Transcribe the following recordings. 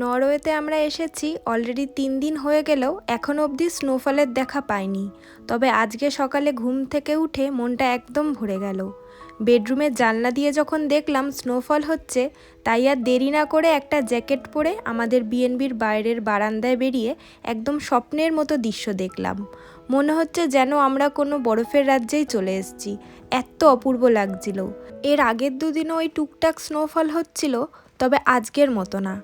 নরওয়েতে আমরা এসেছি, অলরেডি তিন দিন হয়ে গেলেও এখনও অবধি স্নোফলের দেখা পাইনি। তবে আজকে সকালে ঘুম থেকে উঠে মনটা একদম ভরে গেল। বেডরুমের জানলা দিয়ে যখন দেখলাম স্নোফল হচ্ছে, তাই আর দেরি না করে একটা জ্যাকেট পরে আমাদের বিএনবির বাইরের বারান্দায় বেরিয়ে একদম স্বপ্নের মতো দৃশ্য দেখলাম। মনে হচ্ছে যেন আমরা কোনো বরফের রাজ্যেই চলে এসেছি। এত অপূর্ব লাগছিল। এর আগের দুদিনও ওই টুকটাক স্নোফল হচ্ছিল, তবে আজকের মতো না।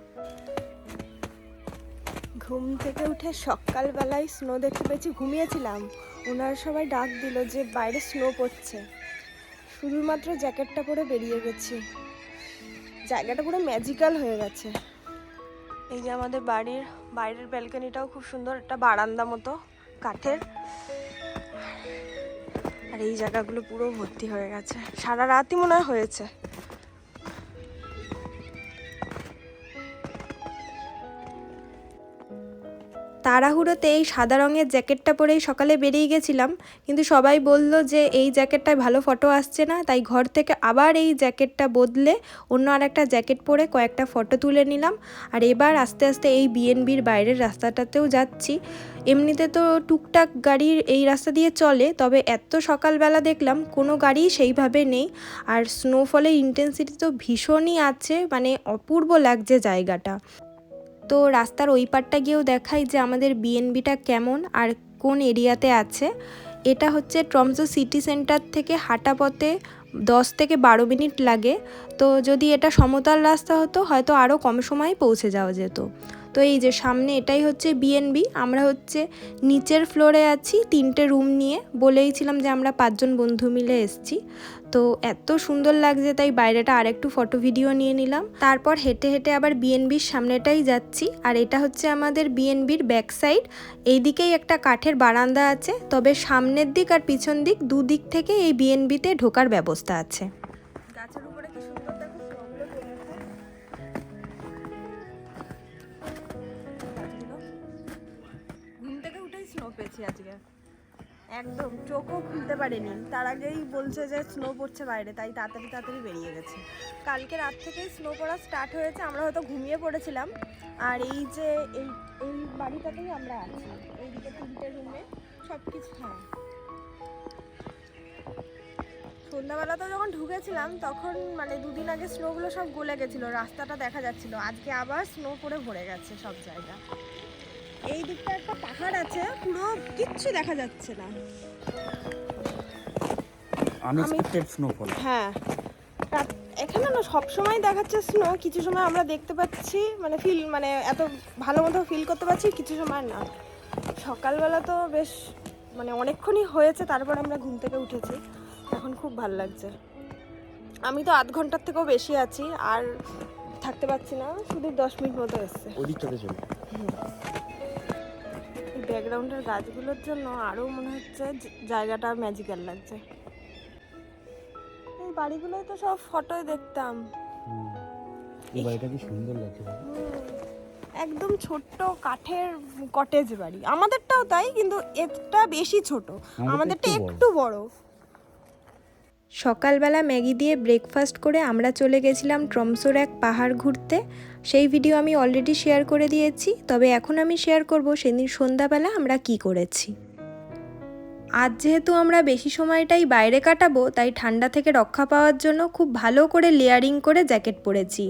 ঘুম থেকে উঠে সকালবেলায় স্নো দেখতে পেয়েছি, ঘুমিয়েছিলাম। ওনারা সবাই ডাক দিল যে বাইরে স্নো পড়ছে। শুধুমাত্র জ্যাকেটটা পরে বেরিয়ে গেছি। জায়গাটা পুরো ম্যাজিক্যাল হয়ে গেছে। এই যে আমাদের বাড়ির, বাইরের ব্যালকনিটাও খুব সুন্দর, একটা বারান্দা মতো, কাঠের। আর এই জায়গাগুলো পুরো ভর্তি হয়ে গেছে। সারা রাতই মনে হয় হয়েছে। তাড়াহুড়োতে এই সাদা রঙের জ্যাকেটটা পরেই সকালে বেরিয়ে গেছিলাম। কিন্তু সবাই বলল যে এই জ্যাকেটটায় ভালো ফটো আসছে না, তাই ঘর থেকে আবার এই জ্যাকেটটা বদলে অন্য আর একটা জ্যাকেট পরে কয়েকটা ফটো তুলে নিলাম। আর এবার আস্তে আস্তে এই বিএনবির বাইরের রাস্তাটাতেও যাচ্ছি। এমনিতে তো টুকটাক গাড়ির এই রাস্তা দিয়ে চলে, তবে এত সকালবেলা দেখলাম কোনো গাড়ি সেইভাবে নেই। আর স্নোফলের ইন্টেন্সিটি তো ভীষণই আছে মানে অপূর্ব লাগছে জায়গাটা। তো রাস্তার ওই পারটা গিয়েও দেখাই যে আমাদের বিএনবিটা কেমন আর কোন এরিয়াতে আছে। এটা হচ্ছে ট্রমসো সিটি সেন্টার থেকে হাঁটা পথে দশ থেকে বারো মিনিট লাগে। তো যদি এটা সমতল রাস্তা হতো, হয়তো আরও কম সময়ে পৌঁছে যাওয়া যেত। তো এই যে সামনে এটাই হচ্ছে বিএনবি আমরা হচ্ছে নিচের ফ্লোরে আছি, তিনটে রুম নিয়ে। বলেইছিলাম যে আমরা পাঁচজন বন্ধু মিলে এসছি। তো এত সুন্দর লাগছে, তাই বাইরেটা আরেকটু ফটো ভিডিও নিয়ে নিলাম। তারপর হেঁটে হেঁটে আবার বিএনবির সামনেটাই যাচ্ছি। আর এটা হচ্ছে আমাদের বিএনবির ব্যাক সাইড এইদিকেই একটা কাঠের বারান্দা আছে, তবে সামনের দিক আর পিছন দিক দুদিক থেকে এই বিএনবিতে ঢোকার ব্যবস্থা আছে। গাছের উপরে কি সুন্দর স্নো আজকে। একদম চোখও খুলতে পারেনি। তার আগেই বলছে যে স্নো পড়ছে বাইরে, তাই তাড়াতাড়ি তাড়াতাড়ি বেরিয়ে গেছে। কালকে রাত থেকেই স্নো পড়া স্টার্ট হয়েছে, আমরা হয়তো ঘুমিয়ে পড়েছিলাম। আর এই যে এই এই বাড়িটাতেই আমরা আছি। এইদিকে তিনটে রুমে সব কিছু হ্যাঁ। সন্ধ্যাবেলা তো যখন ঢুকেছিলাম, তখন মানে দুদিন আগে স্নোগুলো সব গলে গেছিল, রাস্তাটা দেখা যাচ্ছিল। আজকে আবার স্নো পরে ভরে গেছে সব জায়গা। এই দিকটা একটা পাহাড় আছে পুরো কিচ্ছু দেখা যাচ্ছে না। আনএক্সপেক্টেড স্নোফল হ্যাঁ। এখানে না সব সময় দেখাচ্ছে স্নো কিছু সময় আমরা দেখতে পাচ্ছি মানে ফিল মানে এত ভালো মতো ফিল করতে পারছি কিছু সময় না। সকালবেলা তো বেশ মানে অনেকক্ষণই হয়েছে তারপর আমরা ঘুম থেকে উঠেছি। এখন খুব ভালো লাগছে। আমি তো আধ ঘণ্টার থেকেও বেশি আছি আর থাকতে পারছি না শুধু দশ মিনিট মতো এসছে। ওদিকটাতে চলে। ব্যাকগ্রাউন্ডের গাছগুলোর জন্য আরও মনে হচ্ছে জায়গাটা ম্যাজিক্যাল লাগছে। এই বাড়িগুলোই তো সব ফটোয় দেখতাম। এই বাড়িটা কি সুন্দর লাগছে একদম ছোট্ট কাঠের কটেজ বাড়ি। আমাদেরটাও তাই কিন্তু এটা বেশি ছোট। আমাদেরটা আমাদেরটা একটু বড়। সকালবেলা ম্যাগি দিয়ে ব্রেকফাস্ট করে আমরা চলে গেছিলাম ট্রমসোর এক পাহাড় ঘুরতে। সেই ভিডিও আমি অলরেডি শেয়ার করে দিয়েছি, তবে এখন আমি শেয়ার করব সেদিন সন্ধ্যাবেলা আমরা কি করেছি। আজ যেহেতু আমরা বেশি সময়টাই বাইরে কাটাবো, তাই ঠান্ডা থেকে রক্ষা পাওয়ার জন্য খুব ভালো করে লেয়ারিং করে জ্যাকেট পরেছি।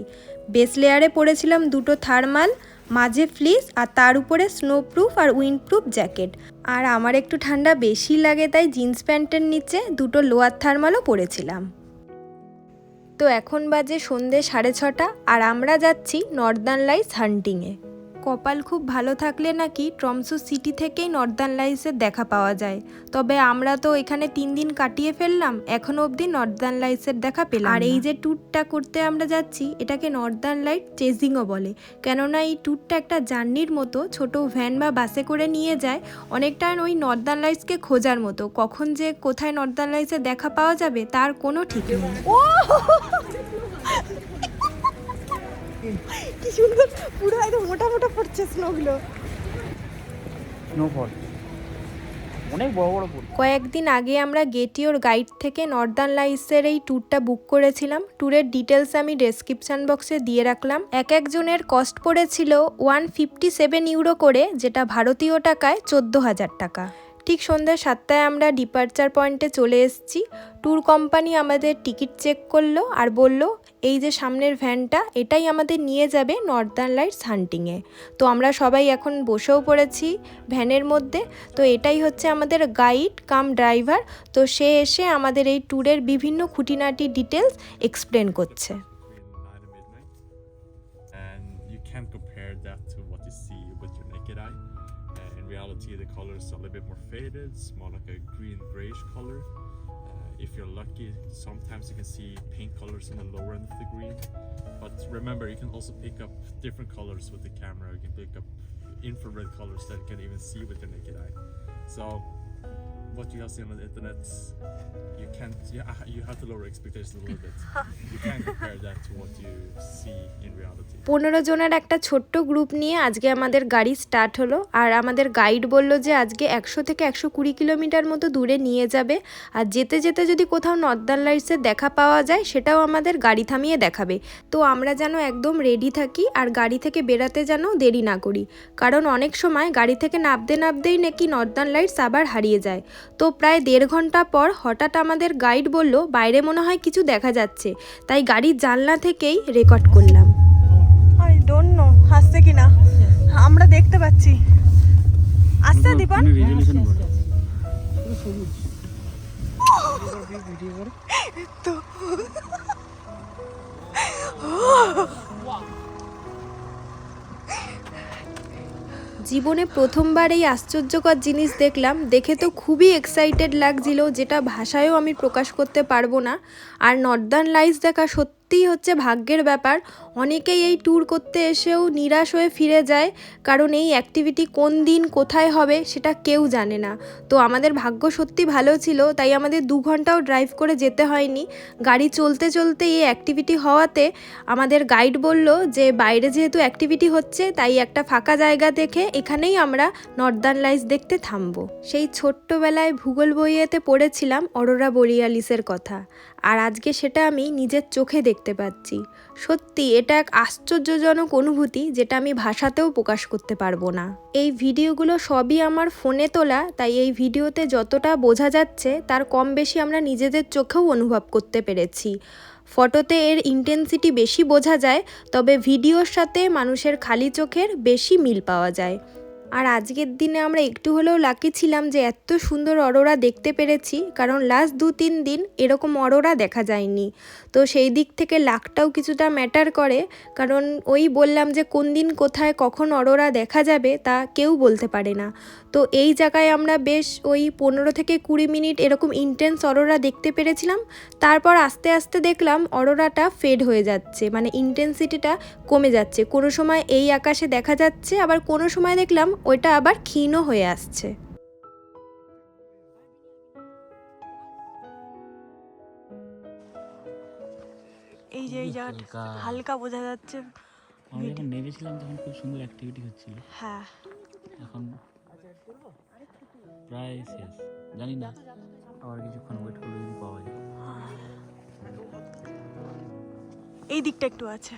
বেস লেয়ারে পরেছিলাম দুটো থার্মাল মাঝে ফ্লিস আর তার উপরে স্নোপ্রুফ আর উইন্ডপ্রুফ জ্যাকেট আর আমার একটু ঠান্ডা বেশি লাগে, তাই জিন্স প্যান্টের নিচে দুটো লোয়ার থার্মালও পরেছিলাম। তো এখন বাজে সন্ধে সাড়ে ছটা, আর আমরা যাচ্ছি নর্দার্ন লাইটস হান্টিংয়ে কপাল খুব ভালো থাকলে নাকি ট্রমসো সিটি থেকেই নর্দার্ন লাইটসের দেখা পাওয়া যায়। তবে আমরা তো এখানে তিন দিন কাটিয়ে ফেললাম এখনও অবধি নর্দার্ন লাইটসের দেখা পেলাম আর এই যে ট্যুরটা করতে আমরা যাচ্ছি এটাকে নর্দার্ন লাইট চেজিংও বলে। কেননা এই ট্যুরটা একটা জার্নির মতো ছোট ভ্যান বা বাসে করে নিয়ে যায় অনেকটা ওই নর্দার্ন লাইটসকে খোঁজার মতো। কখন যে কোথায় নর্দার্ন লাইটসের দেখা পাওয়া যাবে তার কোনো ঠিক নেই। কি সুন্দর পুরো একদম মোটা মোটা পড়ছে স্নোগুলো। স্নোফল অনেক বড় বড় পরি কয়েকদিন আগে আমরা গেটিওর গাইড থেকে নর্দার্ন লাইটসের এই ট্যুরটা বুক করেছিলাম। ট্যুরের ডিটেলস আমি ডেসক্রিপশন বক্সে দিয়ে রাখলাম। এক একজনের কস্ট পড়েছিল ওয়ান ফিফটি সেভেন ইউরো করে যেটা ভারতীয় টাকায় চোদ্দ হাজার টাকা। ঠিক সন্ধ্যা সাতটায় আমরা ডিপার্চার পয়েন্টে চলে এসেছি। ট্যুর কোম্পানি আমাদের টিকিট চেক করল আর বলল এই যে সামনের ভ্যানটা, এটাই আমাদের নিয়ে যাবে নর্দার্ন লাইটস হান্টিংয়ে তো আমরা সবাই এখন বসেও পড়েছি ভ্যানের মধ্যে। তো এটাই হচ্ছে আমাদের গাইড কাম ড্রাইভার তো সে এসে আমাদের এই ট্যুরের বিভিন্ন খুঁটিনাটি ডিটেলস এক্সপ্লেন করছে. If you're lucky, sometimes you can see pink colors on the lower end of the green. But remember, you can also pick up different colors with the camera. You can pick up infrared colors that you can even see with your naked eye. So, what you have seen on the internet, you can't. You, you have to lower expectations a little bit. You can't compare that to what you see in reality. পনেরো জনের একটা ছোট্ট group নিয়ে আজকে আমাদের গাড়ি start হলো আর আমাদের গাইড বলল যে আজকে একশো থেকে একশো কুড়ি কিলোমিটার মতো দূরে নিয়ে যাবে আর যেতে যেতে যদি কোথাও নর্দার্ন লাইটসের দেখা পাওয়া যায় সেটাও আমাদের গাড়ি থামিয়ে দেখাবে তো আমরা যেন একদম রেডি থাকি আর গাড়ি থেকে বেরাতে যেন দেরি না করি কারণ অনেক সময় গাড়ি থেকে নামতে নামতেই নাকি নর্দার্ন লাইটস আবার হারিয়ে যায় তো প্রায় দেড় ঘণ্টা পর হঠাৎ আমাদের গাইড বলল বাইরে মনে হয় কিছু দেখা যাচ্ছে। তাই গাড়ির জানলা থেকেই রেকর্ড করলাম। আই ডোন্ট নো আসছে কিনা আমরা দেখতে পাচ্ছি। আসছে দীপন? রেজলিউশন বড় তো জীবনে প্রথমবার এই আশ্চর্যকর জিনিস দেখলাম। দেখে তো খুবই এক্সাইটেড লাগছিল, যেটা ভাষায়ও আমি প্রকাশ করতে পারব না। আর নর্দার্ন লাইটস দেখা সত্যিই হচ্ছে ভাগ্যের ব্যাপার। অনেকেই এই ট্যুর করতে এসেও নিরাশ হয়ে ফিরে যায়, কারণ এই অ্যাক্টিভিটি কোন দিন কোথায় হবে সেটা কেউ জানে না। তো আমাদের ভাগ্য সত্যি ভালো ছিল, তাই আমাদের দু ঘন্টাও ড্রাইভ করে যেতে হয়নি। গাড়ি চলতে চলতে এই অ্যাক্টিভিটি হওয়াতে আমাদের গাইড বলল যে, বাইরে যেহেতু অ্যাক্টিভিটি হচ্ছে, তাই একটা ফাঁকা জায়গা দেখে এখানেই আমরা নর্দার্ন লাইটস দেখতে থামবো। সেই ছোট্টবেলায় ভূগোল বইয়েতে পড়েছিলাম অরোরা বরিয়ালিসের কথা। আর আজকে সেটা আমি নিজের চোখে দেখতে পাচ্ছি। সত্যি, এটা এক আশ্চর্যজনক অনুভূতি যেটা আমি ভাষাতেও প্রকাশ করতে পারব না। এই ভিডিওগুলো সবই আমার ফোনে তোলা, তাই এই ভিডিওতে যতটা বোঝা যাচ্ছে, তার কম বেশি আমরা নিজেদের চোখেও অনুভব করতে পেরেছি। ফটোতে এর ইন্টেন্সিটি বেশি বোঝা যায়, তবে ভিডিওর সাথে মানুষের খালি চোখের বেশি মিল পাওয়া যায়। আর আজকের দিনে আমরা একটু হলেও লাকি ছিলাম যে এত সুন্দর অরোরা দেখতে পেরেছি, কারণ লাস্ট দু তিন দিন এরকম অরোরা দেখা যায়নি। তো সেই দিক থেকে লাকটাও কিছুটা ম্যাটার করে। কারণ ওই বললাম যে, কোন দিন কোথায় কখন অরোরা দেখা যাবে তা কেউ বলতে পারে না। তো এই জায়গায় আমরা বেশ ওই পনেরো থেকে কুড়ি মিনিট এরকম ইন্টেন্স অরোরা দেখতে পেরেছিলাম। তারপর আস্তে আস্তে দেখলাম অরোরাটা ফেড হয়ে যাচ্ছে মানে ইন্টেন্সিটিটা কমে যাচ্ছে। কোনো সময় এই আকাশে দেখা যাচ্ছে, আবার কোনো সময় দেখলাম ওইটা আবার ক্ষীণও হয়ে আসছে। এই যে এই জায়গাটা হালকা। বোঝা যাচ্ছে। আমরা যখন নেমেছিলাম তখন খুব সুন্দর অ্যাক্টিভিটি হচ্ছিল। হ্যাঁ। এখন প্রায় শেষ। জানি না। আবার কিছুক্ষণ ওয়েট করলে যদি পাওয়া যায়। এই দিকটা একটু আছে।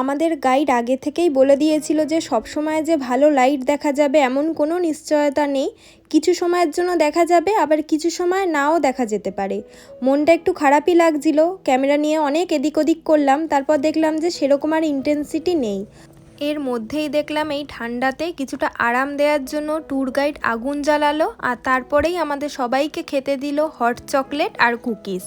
আমাদের গাইড আগে থেকেই বলে দিয়েছিল যে সব সময় যে ভালো লাইট দেখা যাবে এমন কোনো নিশ্চয়তা নেই। কিছু সময়ের জন্য দেখা যাবে, আবার কিছু সময় নাও দেখা যেতে পারে। মনটা একটু খারাপই লাগছিল। ক্যামেরা নিয়ে অনেক এদিক ওদিক করলাম, তারপর দেখলাম যে সেরকম আর ইন্টেন্সিটি নেই। এর মধ্যেই দেখলাম এই ঠান্ডাতে কিছুটা আরাম দেওয়ার জন্য ট্যুর গাইড আগুন জ্বালালো, আর তারপরেই আমাদের সবাইকে খেতে দিল হট চকলেট আর কুকিজ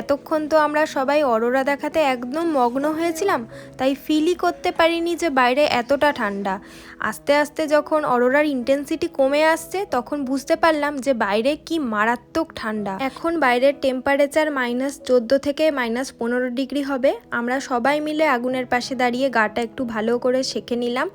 এতক্ষণ তো আমরা সবাই অরোরা দেখাতে একদম মগ্ন হয়েছিলাম, তাই ফিলই করতে পারিনি যে বাইরে এতটা ঠান্ডা। আস্তে আস্তে যখন অরোরার ইন্টেন্সিটি কমে আসছে, তখন বুঝতে পারলাম যে বাইরে কি মারাত্মক ঠান্ডা। এখন বাইরের টেম্পারেচার মাইনাস চোদ্দ থেকে মাইনাস পনেরো ডিগ্রি হবে। আমরা সবাই মিলে আগুনের পাশে দাঁড়িয়ে গাটা একটু ভালো করে সেঁকে নিলাম।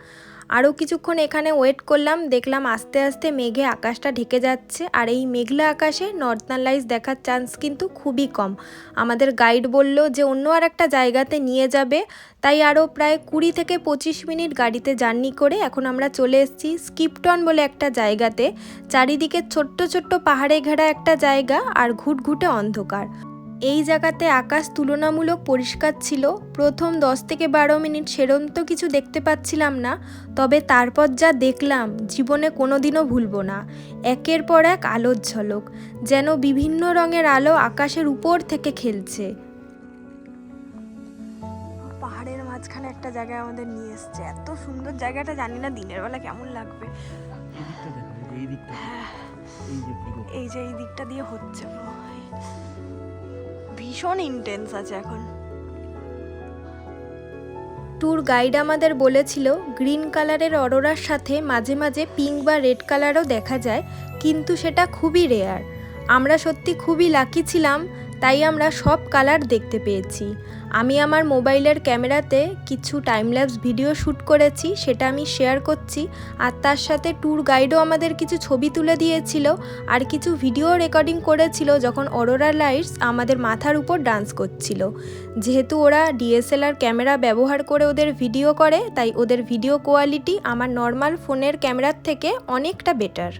আরও কিছুক্ষণ এখানে ওয়েট করলাম, দেখলাম আস্তে আস্তে মেঘে আকাশটা ঢেকে যাচ্ছে, আর এই মেঘলা আকাশে নর্দার্ন লাইটস দেখার চান্স কিন্তু খুবই কম। আমাদের গাইড বলল যে অন্য আর একটা জায়গাতে নিয়ে যাবে, তাই আরও প্রায় কুড়ি থেকে পঁচিশ মিনিট গাড়িতে জার্নি করে এখন আমরা চলে এসেছি স্কিপটন বলে একটা জায়গাতে, চারিদিকে ছোট্ট ছোট্ট পাহাড়ে ঘেরা একটা জায়গা আর ঘুটঘুটে অন্ধকার। এই জায়গাতে আকাশ তুলনামূলক পরিষ্কার ছিল। প্রথম দশ থেকে বারো মিনিট সেরম তো কিছু দেখতে পাচ্ছিলাম না তবে তারপর যা দেখলাম জীবনে কোনোদিনও ভুলবো না। একের পর এক আলোর ঝলক যেন বিভিন্ন রঙের আলো আকাশের উপর থেকে খেলছে। পাহাড়ের মাঝখানে একটা জায়গায় আমাদের নিয়ে এসছে। এত সুন্দর জায়গাটা জানি না দিনের বেলা কেমন লাগবে। এই এই যে এই দিকটা দিয়ে হচ্ছে। ভীষণ ইন্টেন্স আছে এখন। ট্যুর গাইড আমাদের বলেছিল গ্রিন কালারের অরোরার সাথে মাঝে মাঝে পিঙ্ক বা রেড কালারও দেখা যায়, কিন্তু সেটা খুবই রেয়ার আমরা সত্যি খুবই লাকি ছিলাম তাই আমরা সব কালার দেখতে পেয়েছি। আমি আমার মোবাইলের ক্যামেরাতে কিছু টাইমল্যাপস ভিডিও শ্যুট করেছি, সেটা আমি শেয়ার করছি, আর তার সাথে ট্যুর গাইডও আমাদের কিছু ছবি তুলে দিয়েছিল, আর কিছু ভিডিও রেকর্ডিং করেছিল যখন অরোরা লাইটস আমাদের মাথার উপর ডান্স করছিল। যেহেতু ওরা ডিএসএলআর ক্যামেরা ব্যবহার করে ওদের ভিডিও করে, তাই ওদের ভিডিও কোয়ালিটি আমার নর্মাল ফোনের ক্যামেরার থেকে অনেকটা বেটার।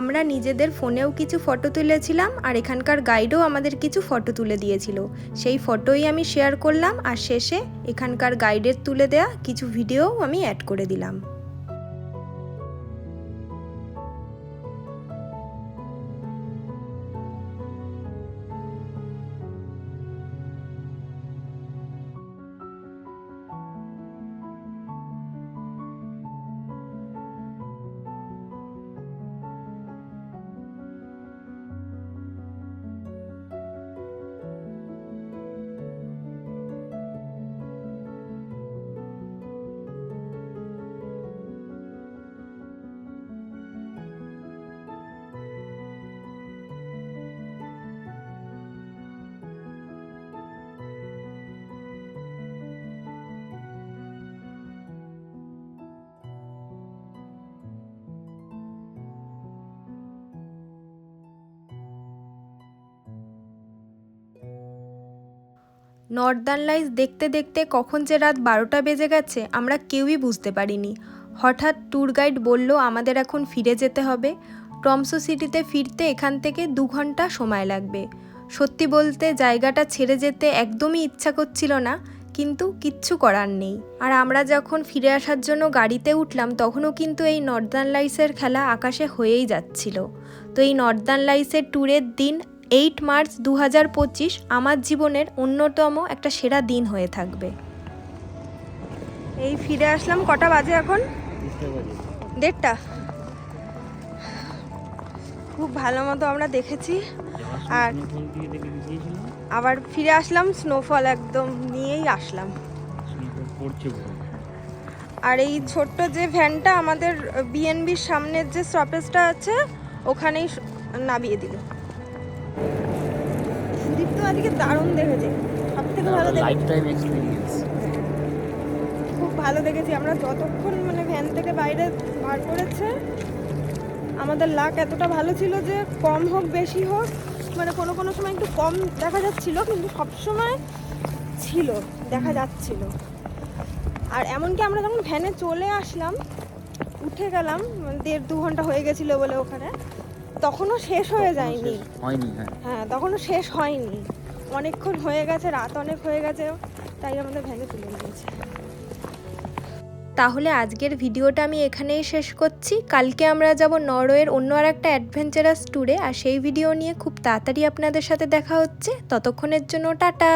আমরা নিজেদের ফোনেও কিছু ফটো তুলেছিলাম আর এখানকার গাইডও আমাদের কিছু ফটো তুলে দিয়েছিল। সেই ফটোই আমি শেয়ার করলাম আর শেষে এখানকার গাইডের তুলে দেয়া কিছু ভিডিও আমি অ্যাড করে দিলাম। নর্দার্ন লাইটস দেখতে দেখতে কখন যে রাত বারোটা বেজে গেছে, আমরা কেউই বুঝতে পারিনি। হঠাৎ ট্যুর গাইড বলল, আমাদের এখন ফিরে যেতে হবে। টমসো সিটিতে ফিরতে এখান থেকে দু ঘণ্টা সময় লাগবে। সত্যি বলতে জায়গাটা ছেড়ে যেতে একদমই ইচ্ছা করছিল না, কিন্তু কিচ্ছু করার নেই। আর আমরা যখন ফিরে আসার জন্য গাড়িতে উঠলাম, তখনও কিন্তু এই নর্দার্ন লাইটসের খেলা আকাশে হয়েই যাচ্ছিল। তো এই নর্দার্ন লাইটসের ট্যুরের দিন এইট মার্চ দু হাজার পঁচিশ আমার জীবনের অন্যতম একটা সেরা দিন হয়ে থাকবে। এই ফিরে আসলাম কটা বাজে এখন? দেড়টা। খুব ভালো মতো আমরা দেখেছি। আর- আবার ফিরে আসলাম স্নোফল একদম নিয়েই আসলাম। আর এই ছোট্ট যে ভ্যানটা আমাদের বিএনবির সামনের যে স্টপেজটা আছে, ওখানেই নামিয়ে দিল। তো আজকে দারুণ দেখেছে। সব থেকে ভালো লাইফ টাইম এক্সপিরিয়েন্স খুব ভালো দেখেছি। আমরা যতক্ষণ মানে ভ্যান থেকে বাইরে বার করেছে আমাদের লাক এতটা ভালো ছিল যে কম হোক বেশি হোক মানে কোনো কোনো সময় একটু কম দেখা যাচ্ছিল কিন্তু সব সময় ছিল দেখা যাচ্ছিল। আর এমনকি আমরা যখন ভ্যানে চলে আসলাম উঠে গেলাম দেড় দু ঘণ্টা হয়ে গেছিল বলে ওখানে তখনও শেষ হয়ে যায়নি। হয়নি হ্যাঁ। হ্যাঁ তখনও শেষ হয়নি। অনেকক্ষণ হয়ে গেছে রাত অনেক হয়ে গেছে তাই আমাদের ভ্যানে তুলে নিয়েছে তাহলে আজকের ভিডিওটা আমি এখানেই শেষ করছি। কালকে আমরা যাব নরওয়ের অন্য আর একটা অ্যাডভেঞ্চারাস ট্যুরে আর সেই ভিডিও নিয়ে খুব তাড়াতাড়ি আপনাদের সাথে দেখা হচ্ছে। ততক্ষণের জন্য টাটা!